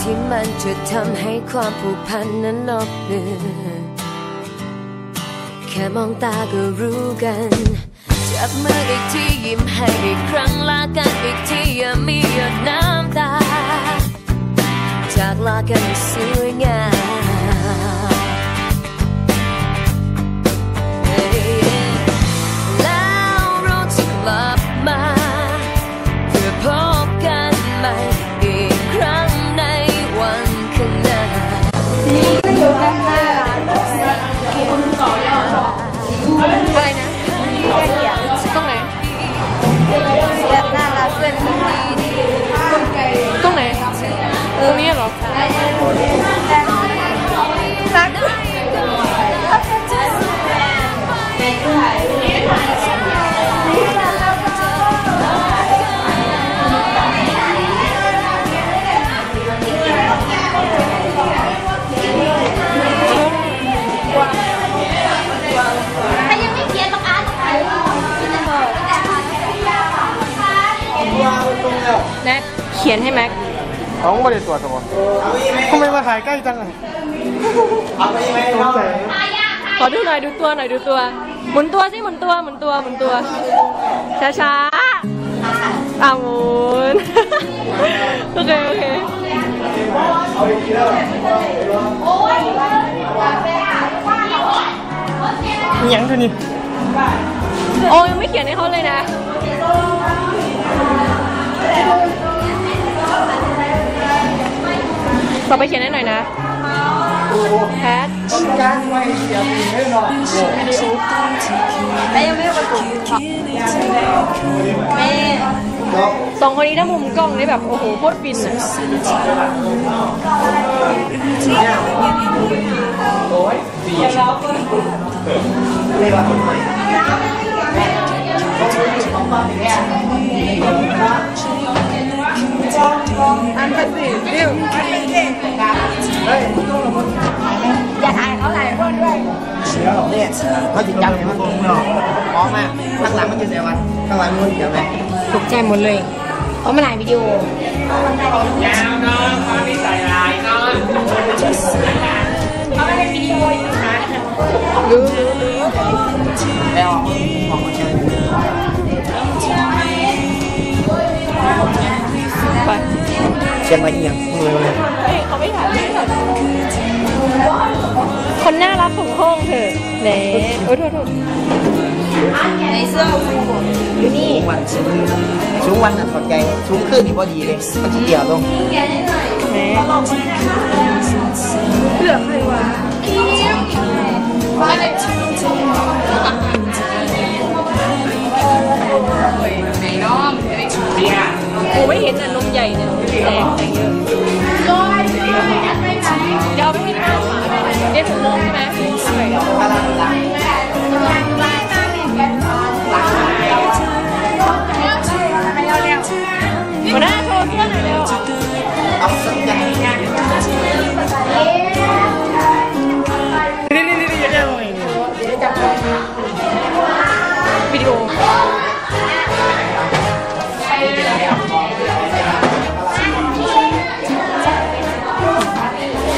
ที่มันจะทำให้ความผูกพันนั้นลบเลือนแค่มองตาก็รู้กัน จับมืออีกทียิ้มให้อีกครั้งลากันอีกทีอย่ามีหยดน้ำตา จากลากันสวยงาม แน็กเขียนให้แม็กเขาไม่ได้ตรวจหรอทำไมมาถ่ายใกล้จังอะสงสัยขอดูหน่อยดูตัวหน่อยดูตัว หมุนตัวสิหมุนตัวหมุนตัวหมุนตัว ช้าช้าๆอะหมุน โอเคโอเคมีหยังเท่านี้โอ้ยังไม่เขียนให้เขาเลยนะ ต่อไปเขียนให้หน่อยนะแพทแต่ยังไม่ได้ประกบแม่สองคนนี้ถ้ามุมกล้องนี่แบบ โอ้โหโคตรฟินอะอันเป็นสิริวอันเป็นเก่งอย่าถ่ายเขาหลายคนด้วยเนี่ยเขาจิตจำเนี่ยมันม องมาข้างหลังมันจะเสียวันข้างหลังมันเสียไหมตกใจหมดเลยเพราะมันถ่ายวิดีโอรู้รู้รู้แล้วมองม จะมาเอียงเขาไม่ถ่ายคนน่ารักของห้องเถอะเน่โอ้ยโทษโทษในเสื้ออยู่นี่วันสูงสูงวันน่ะถอดใชุ้งขึ้นนี่พอดีเลยมันจะเดี่ยวตรงแหมเหลือใครวะไหนน้องกูไม่เห็นอะนมใหญ่เนี่ย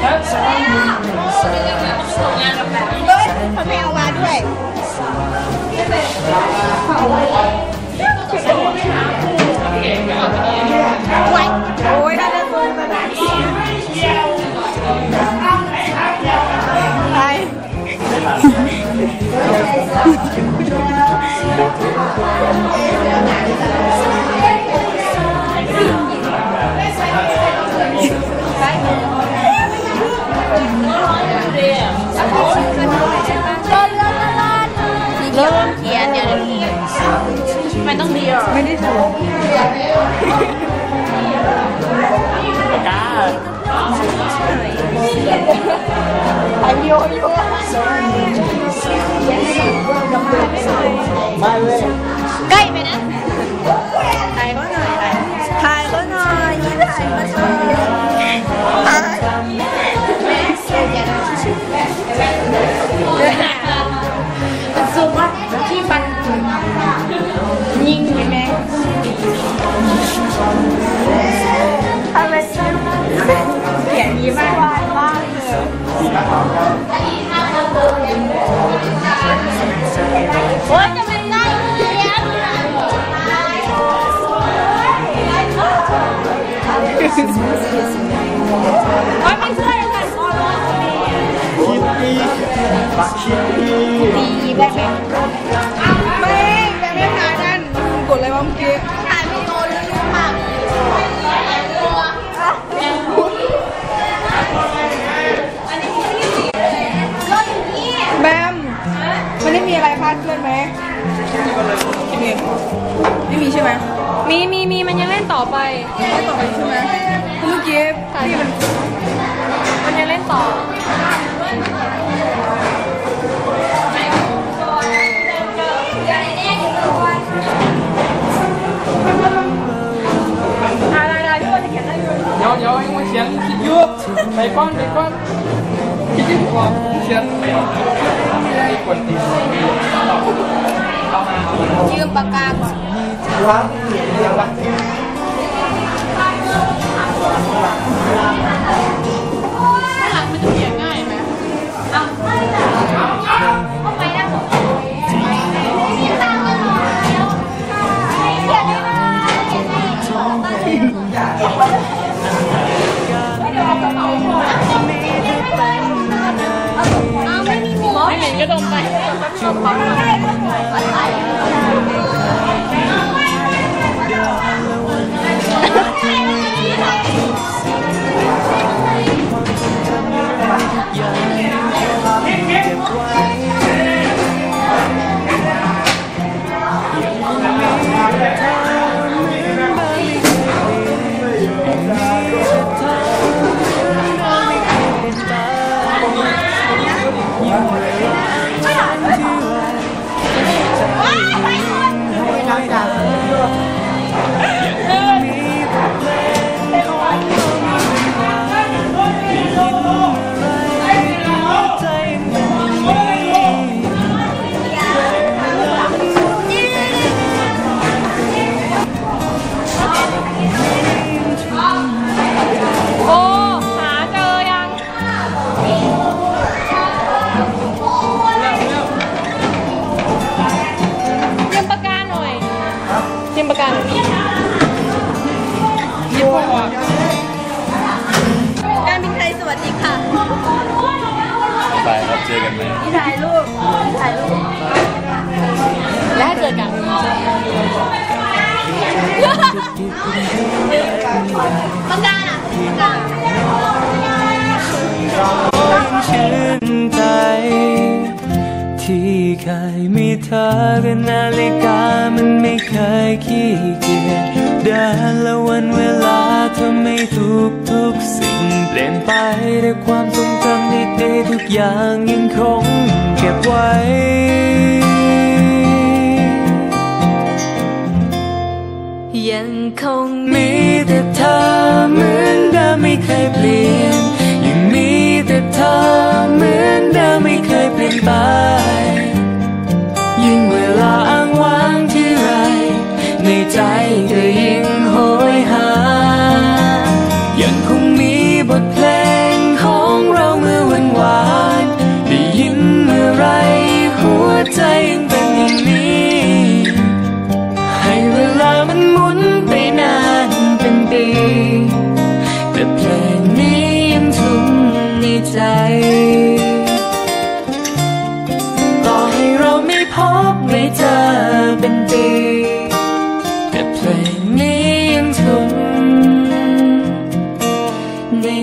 เบิร์ดคนไม่เอามาด้วยไว้โอ้ยได้เลยคนมาแบบนี้ไป ดีแบบไม่แบบไม่ถ่ายนั่นกดเลยรวะเมื่อกี้ถ่ายไม่โตเรื่องนี้ค่ะแบมมัได้มีอะไรพลาดเพื่อนไหมไม่มีใช่ไหมมีมีมีมันยังเล่นต่อไปเล่นต่อไปใช่ไหม ไปก้อนเก้อนคิดที่หัวเชียร์ไม่ควรตียื่มปากกาก่อนวางเดี๋ยววา 觉得我们 จอกันไหมถ่ายรูปถ่ายรูปและให้เจอกันต้องการอะต้องการชื่นใจ ที่เคยมีเธอกับนาฬิกามันไม่เคยขี้เกียจ เดินและวันเวลาทำให้ทุกทุกๆสิ่ง เปลี่ยนไปด้วยความทรงจำดีๆทุกอย่างยังคงเก็บไว้ยังคงมีแต่เธอเหมือนเดิมไม่เคยเปลี่ยน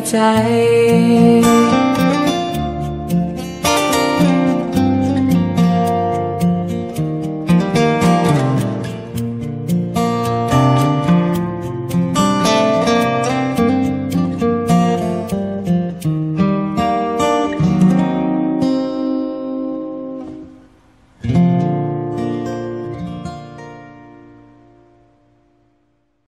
ใจ